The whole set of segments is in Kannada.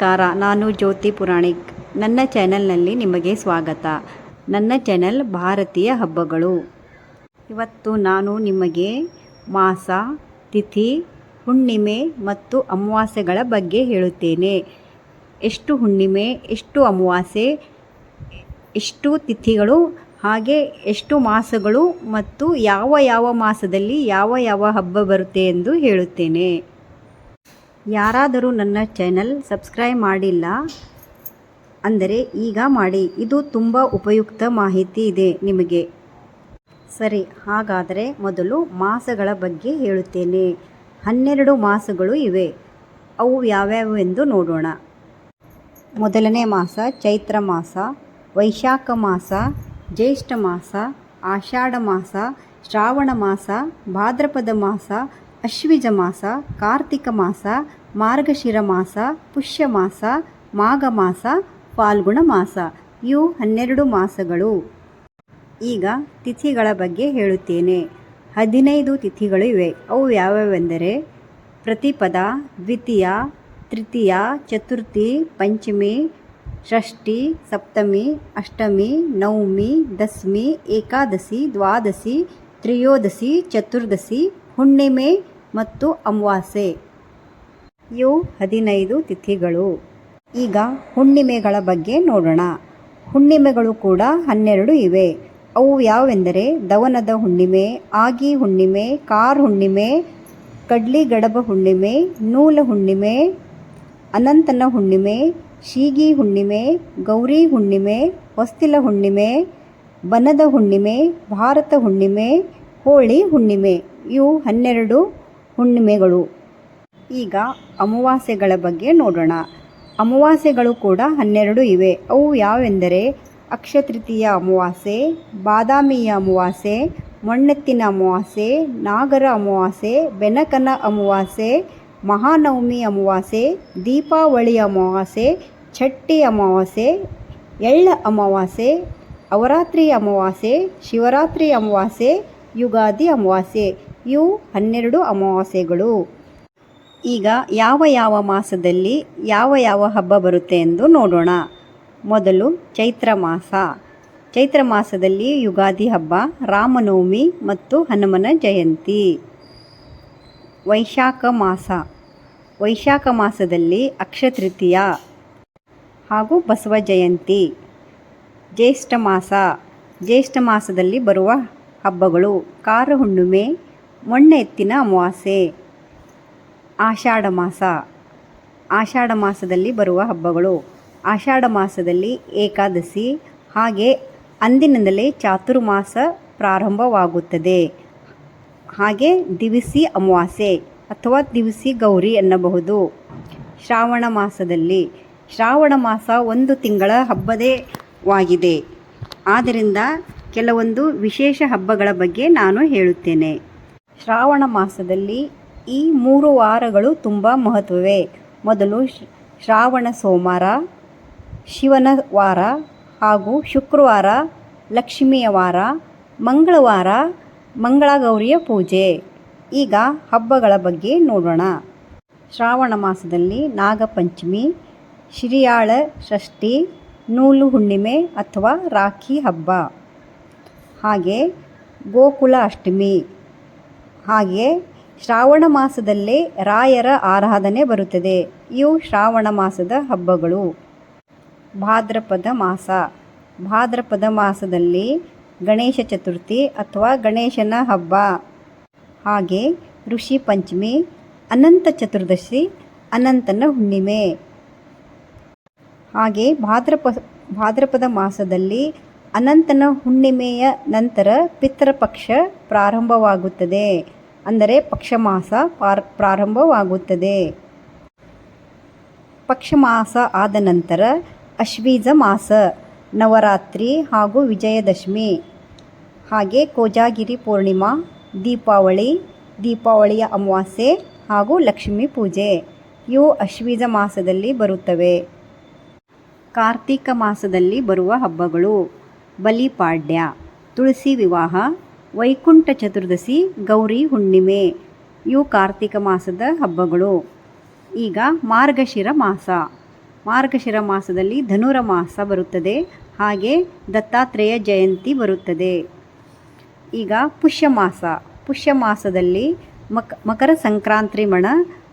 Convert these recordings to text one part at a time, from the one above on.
ನಮಸ್ಕಾರ, ನಾನು ಜ್ಯೋತಿ ಪುರಾಣಿಕ್. ನನ್ನ ಚಾನೆಲ್ನಲ್ಲಿ ನಿಮಗೆ ಸ್ವಾಗತ. ನನ್ನ ಚಾನೆಲ್ ಭಾರತೀಯ ಹಬ್ಬಗಳು. ಇವತ್ತು ನಾನು ನಿಮಗೆ ಮಾಸ, ತಿಥಿ, ಹುಣ್ಣಿಮೆ ಮತ್ತು ಅಮಾವಾಸ್ಯೆಗಳ ಬಗ್ಗೆ ಹೇಳುತ್ತೇನೆ. ಎಷ್ಟು ಹುಣ್ಣಿಮೆ, ಎಷ್ಟು ಅಮಾವಾಸ್ಯೆ, ಎಷ್ಟು ತಿಥಿಗಳು, ಹಾಗೆ ಎಷ್ಟು ಮಾಸಗಳು ಮತ್ತು ಯಾವ ಯಾವ ಮಾಸದಲ್ಲಿ ಯಾವ ಯಾವ ಹಬ್ಬ ಬರುತ್ತೆ ಎಂದು ಹೇಳುತ್ತೇನೆ. ಯಾರಾದರೂ ನನ್ನ ಚಾನೆಲ್ ಸಬ್ಸ್ಕ್ರೈಬ್ ಮಾಡಿಲ್ಲ ಅಂದರೆ ಈಗ ಮಾಡಿ. ಇದು ತುಂಬ ಉಪಯುಕ್ತ ಮಾಹಿತಿ ಇದೆ ನಿಮಗೆ. ಸರಿ, ಹಾಗಾದರೆ ಮೊದಲು ಮಾಸಗಳ ಬಗ್ಗೆ ಹೇಳುತ್ತೇನೆ. ಹನ್ನೆರಡು ಮಾಸಗಳು ಇವೆ. ಅವು ಯಾವ್ಯಾವು ಎಂದು ನೋಡೋಣ. ಮೊದಲನೇ ಮಾಸ ಚೈತ್ರ ಮಾಸ, ವೈಶಾಖ ಮಾಸ, ಜ್ಯೇಷ್ಠ ಮಾಸ, ಆಷಾಢ ಮಾಸ, ಶ್ರಾವಣ ಮಾಸ, ಭಾದ್ರಪದ ಮಾಸ ಅಶ್ವಿಜ ಮಾಸ, ಕಾರ್ತಿಕ ಮಾಸ, ಮಾರ್ಗಶಿರ ಮಾಸ, ಪುಷ್ಯ ಮಾಸ, ಮಾಘ ಮಾಸ, ಫಾಲ್ಗುಣ ಮಾಸ. ಇವು ಹನ್ನೆರಡು ಮಾಸಗಳು. ಈಗ ತಿಥಿಗಳ ಬಗ್ಗೆ ಹೇಳುತ್ತೇನೆ. ಹದಿನೈದು ತಿಥಿಗಳು ಇವೆ. ಅವು ಯಾವ್ಯಾವೆಂದರೆ ಪ್ರತಿಪದ, ದ್ವಿತೀಯ, ತೃತೀಯ, ಚತುರ್ಥಿ, ಪಂಚಮಿ, ಷಷ್ಠಿ, ಸಪ್ತಮಿ, ಅಷ್ಟಮಿ, ನವಮಿ ದಶಮಿ ಏಕಾದಶಿ, ದ್ವಾದಶಿ, ತ್ರಯೋದಶಿ, ಚತುರ್ದಶಿ, ಹುಣ್ಣಿಮೆ ಮತ್ತು ಅಮಾವಾಸ್ಯೆ ಇವು ಹದಿನೈದು ತಿಥಿಗಳು. ಈಗ ಹುಣ್ಣಿಮೆಗಳ ಬಗ್ಗೆ ನೋಡೋಣ. ಹುಣ್ಣಿಮೆಗಳು ಕೂಡ ಹನ್ನೆರಡು ಇವೆ. ಅವು ಯಾವೆಂದರೆ ದವನದ ಹುಣ್ಣಿಮೆ, ಆಗಿ ಹುಣ್ಣಿಮೆ, ಕಾರ್ ಹುಣ್ಣಿಮೆ, ಕಡ್ಲಿ ಗಡಬ ಹುಣ್ಣಿಮೆ, ನೂಲ ಹುಣ್ಣಿಮೆ, ಅನಂತನ ಹುಣ್ಣಿಮೆ, ಶೀಗಿ ಹುಣ್ಣಿಮೆ, ಗೌರಿ ಹುಣ್ಣಿಮೆ, ಹೊಸ್ತಿಲ ಹುಣ್ಣಿಮೆ, ಬನದ ಹುಣ್ಣಿಮೆ, ಭಾರತ ಹುಣ್ಣಿಮೆ, ಹೋಳಿ ಹುಣ್ಣಿಮೆ. ಇವು ಹನ್ನೆರಡು ಹುಣ್ಣಿಮೆಗಳು. ಈಗ ಅಮಾವಾಸ್ಯೆಗಳ ಬಗ್ಗೆ ನೋಡೋಣ. ಅಮಾವಾಸ್ಯೆಗಳು ಕೂಡ ಹನ್ನೆರಡು ಇವೆ. ಅವು ಯಾವೆಂದರೆ ಅಕ್ಷತೃತೀಯ ಅಮಾವಾಸ್ಯೆ, ಬಾದಾಮಿಯ ಅಮಾವಾಸ್ಯೆ, ಮೊಣ್ಣೆತ್ತಿನ ಅಮಾವಾಸ್ಯೆ, ನಾಗರ ಅಮಾವಾಸ್ಯೆ, ಬೆನಕನ ಅಮಾವಾಸ್ಯೆ, ಮಹಾನವಮಿ ಅಮಾವಾಸ್ಯೆ, ದೀಪಾವಳಿ ಅಮಾವಾಸ್ಯೆ, ಛಟ್ಟಿ ಅಮಾವಾಸ್ಯೆ, ಎಳ್ಳ ಅಮಾವಾಸ್ಯೆ, ಅವರಾತ್ರಿ ಅಮಾವಾಸ್ಯೆ, ಶಿವರಾತ್ರಿ ಅಮಾವಾಸ್ಯೆ, ಯುಗಾದಿ ಅಮಾವಾಸ್ಯೆ. ಇವು ಹನ್ನೆರಡು ಅಮಾವಾಸ್ಯೆಗಳು. ಈಗ ಯಾವ ಯಾವ ಮಾಸದಲ್ಲಿ ಯಾವ ಯಾವ ಹಬ್ಬ ಬರುತ್ತೆ ಎಂದು ನೋಡೋಣ. ಮೊದಲು ಚೈತ್ರ ಮಾಸ. ಚೈತ್ರ ಮಾಸದಲ್ಲಿ ಯುಗಾದಿ ಹಬ್ಬ, ರಾಮನವಮಿ ಮತ್ತು ಹನುಮನ ಜಯಂತಿ. ವೈಶಾಖ ಮಾಸ. ವೈಶಾಖ ಮಾಸದಲ್ಲಿ ಅಕ್ಷತೃತೀಯ ಹಾಗೂ ಬಸವ ಜಯಂತಿ. ಜ್ಯೇಷ್ಠ ಮಾಸ. ಜ್ಯೇಷ್ಠ ಮಾಸದಲ್ಲಿ ಬರುವ ಹಬ್ಬಗಳು ಕಾರ ಹುಣ್ಣಿಮೆ ಮೊಣ್ಣೆ ಎತ್ತಿನ ಅಮಾವಾಸ್ಯೆ. ಆಷಾಢ ಮಾಸ. ಆಷಾಢ ಮಾಸದಲ್ಲಿ ಬರುವ ಹಬ್ಬಗಳು. ಆಷಾಢ ಮಾಸದಲ್ಲಿ ಏಕಾದಶಿ. ಹಾಗೆ ಅಂದಿನಿಂದಲೇ ಚಾತುರ್ಮಾಸ ಪ್ರಾರಂಭವಾಗುತ್ತದೆ. ಹಾಗೆ ದಿವಿಸಿ ಅಮಾವಾಸ್ಯೆ ಅಥವಾ ದಿವಿಸಿ ಗೌರಿ ಎನ್ನಬಹುದು. ಶ್ರಾವಣ ಮಾಸದಲ್ಲಿ. ಶ್ರಾವಣ ಮಾಸ ಒಂದು ತಿಂಗಳ ಹಬ್ಬದೇ ವಾಗಿದೆ. ಆದ್ದರಿಂದ ಕೆಲವೊಂದು ವಿಶೇಷ ಹಬ್ಬಗಳ ಬಗ್ಗೆ ನಾನು ಹೇಳುತ್ತೇನೆ. ಶ್ರಾವಣ ಮಾಸದಲ್ಲಿ ಈ ಮೂರು ವಾರಗಳು ತುಂಬ ಮಹತ್ವವೇ. ಮೊದಲು ಶ್ರಾವಣ ಸೋಮವಾರ, ಶಿವನ ವಾರ ಹಾಗೂ ಶುಕ್ರವಾರ, ಲಕ್ಷ್ಮಿಯ ವಾರ, ಮಂಗಳವಾರ, ಮಂಗಳಗೌರಿಯ ಪೂಜೆ. ಈಗ ಹಬ್ಬಗಳ ಬಗ್ಗೆ ನೋಡೋಣ. ಶ್ರಾವಣ ಮಾಸದಲ್ಲಿ ನಾಗಪಂಚಮಿ, ಶಿರಿಯಾಳ ಷಷ್ಠಿ, ನೂಲು ಹುಣ್ಣಿಮೆ ಅಥವಾ ರಾಖಿ ಹಬ್ಬ. ಹಾಗೆ ಗೋಕುಲ ಅಷ್ಟಮಿ. ಹಾಗೆ ಶ್ರಾವಣ ಮಾಸದಲ್ಲೇ ರಾಯರ ಆರಾಧನೆ ಬರುತ್ತದೆ. ಇವು ಶ್ರಾವಣ ಮಾಸದ ಹಬ್ಬಗಳು. ಭಾದ್ರಪದ ಮಾಸ. ಭಾದ್ರಪದ ಮಾಸದಲ್ಲಿ ಗಣೇಶ ಚತುರ್ಥಿ ಅಥವಾ ಗಣೇಶನ ಹಬ್ಬ. ಹಾಗೆ ಋಷಿ ಪಂಚಮಿ, ಅನಂತ ಚತುರ್ದಶಿ, ಅನಂತನ ಹುಣ್ಣಿಮೆ. ಹಾಗೆ ಭಾದ್ರಪ, ಭಾದ್ರಪದ ಮಾಸದಲ್ಲಿ ಅನಂತನ ಹುಣ್ಣಿಮೆಯ ನಂತರ ಪಿತೃಪಕ್ಷ ಪ್ರಾರಂಭವಾಗುತ್ತದೆ. ಅಂದರೆ ಪಕ್ಷಮಾಸ ಪಾರ್, ಪ್ರಾರಂಭವಾಗುತ್ತದೆ. ಪಕ್ಷಮಾಸ ಆದ ನಂತರ ಅಶ್ವೀಜ ಮಾಸ, ನವರಾತ್ರಿ ಹಾಗೂ ವಿಜಯದಶಮಿ. ಹಾಗೆ ಕೋಜಾಗಿರಿ ಪೂರ್ಣಿಮಾ, ದೀಪಾವಳಿ, ದೀಪಾವಳಿಯ ಅಮಾವಾಸ್ಯೆ ಹಾಗೂ ಲಕ್ಷ್ಮೀ ಪೂಜೆ. ಇವು ಅಶ್ವೀಜ ಮಾಸದಲ್ಲಿ ಬರುತ್ತವೆ. ಕಾರ್ತೀಕ ಮಾಸದಲ್ಲಿ ಬರುವ ಹಬ್ಬಗಳು. ಬಲಿಪಾಡ್ಯ. ತುಳಸಿ ವಿವಾಹ, ವೈಕುಂಠ ಚತುರ್ದಶಿ, ಗೌರಿ ಹುಣ್ಣಿಮೆ. ಇವು ಕಾರ್ತಿಕ ಮಾಸದ ಹಬ್ಬಗಳು. ಈಗ ಮಾರ್ಗಶಿರ ಮಾಸ. ಮಾರ್ಗಶಿರ ಮಾಸದಲ್ಲಿ ಧನುರ ಮಾಸ ಬರುತ್ತದೆ. ಹಾಗೆ ದತ್ತಾತ್ರೇಯ ಜಯಂತಿ ಬರುತ್ತದೆ. ಈಗ ಪುಷ್ಯ ಮಾಸ. ಪುಷ್ಯ ಮಾಸದಲ್ಲಿ ಮಕ, ಮಕರ ಸಂಕ್ರಾಂತಿಮಣ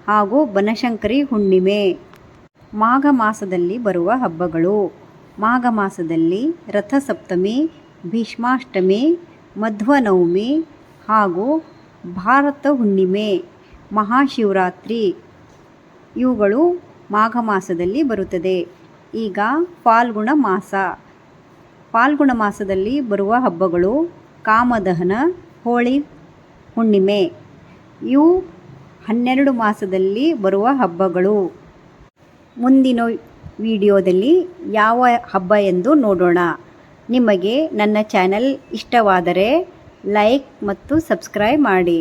ಹಾಗೂ ಬನಶಂಕರಿ ಹುಣ್ಣಿಮೆ. ಮಾಘ ಮಾಸದಲ್ಲಿ ಬರುವ ಹಬ್ಬಗಳು. ಮಾಘ ಮಾಸದಲ್ಲಿ ರಥಸಪ್ತಮಿ, ಭೀಷ್ಮಾಷ್ಟಮಿ, ಮಧ್ವನವಮಿ ಹಾಗೂ ಭಾರತ ಹುಣ್ಣಿಮೆ ಮಹಾಶಿವರಾತ್ರಿ ಇವುಗಳು ಮಾಘ ಮಾಸದಲ್ಲಿ ಬರುತ್ತದೆ. ಈಗ ಫಾಲ್ಗುಣ ಮಾಸ. ಫಾಲ್ಗುಣ ಮಾಸದಲ್ಲಿ ಬರುವ ಹಬ್ಬಗಳು ಕಾಮದಹನ, ಹೋಳಿ, ಹುಣ್ಣಿಮೆ. ಇವು ಹನ್ನೆರಡು ಮಾಸದಲ್ಲಿ ಬರುವ ಹಬ್ಬಗಳು. ಮುಂದಿನ ವಿಡಿಯೋದಲ್ಲಿ ಯಾವ ಹಬ್ಬ ಎಂದು ನೋಡೋಣ. ನಿಮಗೆ ನನ್ನ ಚಾನಲ್ ಇಷ್ಟವಾದರೆ ಲೈಕ್ ಮತ್ತು ಸಬ್ಸ್ಕ್ರೈಬ್ ಮಾಡಿ.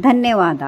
ಧನ್ಯವಾದ.